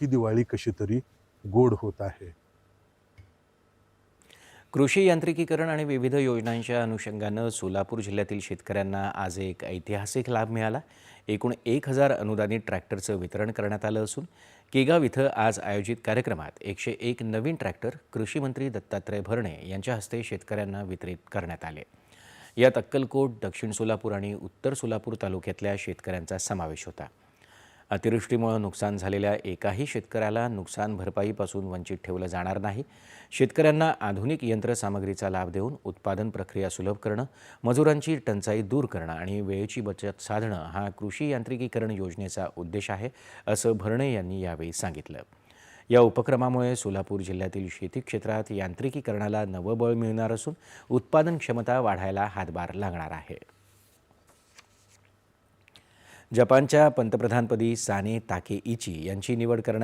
ही दिवाळी कशी तरी गोड होत आहे. कृषी यांत्रिकीकरण आणि विविध योजनांच्या अनुषंगानं सोलापूर जिल्ह्यातील शेतकऱ्यांना आज एक ऐतिहासिक लाभ मिळाला. एकूण एक हजार अनुदानित ट्रॅक्टरचं वितरण करण्यात आलं असून केगाव इथं आज आयोजित कार्यक्रमात एकशे एक नवीन ट्रॅक्टर कृषीमंत्री दत्तात्रय भरणे यांच्या हस्ते शेतकऱ्यांना वितरित करण्यात आले. यात अक्कलकोट दक्षिण सोलापूर आणि उत्तर सोलापूर तालुक्यातल्या शेतकऱ्यांचा समावेश होता. अतिवृष्टीमुळं नुकसान झालेल्या एकाही शेतकऱ्याला नुकसान भरपाईपासून वंचित ठेवलं जाणार नाही. शेतकऱ्यांना आधुनिक यंत्रसामग्रीचा लाभ देऊन उत्पादन प्रक्रिया सुलभ करणं मजुरांची टंचाई दूर करणं आणि वेळेची बचत साधणं हा कृषी यांत्रिकीकरण योजनेचा उद्देश आहे असं भरणे यांनी यावेळी सांगितलं. या उपक्रमामुळे सोलापूर जिल्ह्यातील शेती क्षेत्रात यांत्रिकीकरणाला नवं बळ मिळणार असून उत्पादन क्षमता वाढायला हातभार लागणार आहे. जपानच्या पंतप्रधानपदी साने ताके इची यांची निवड करण्यात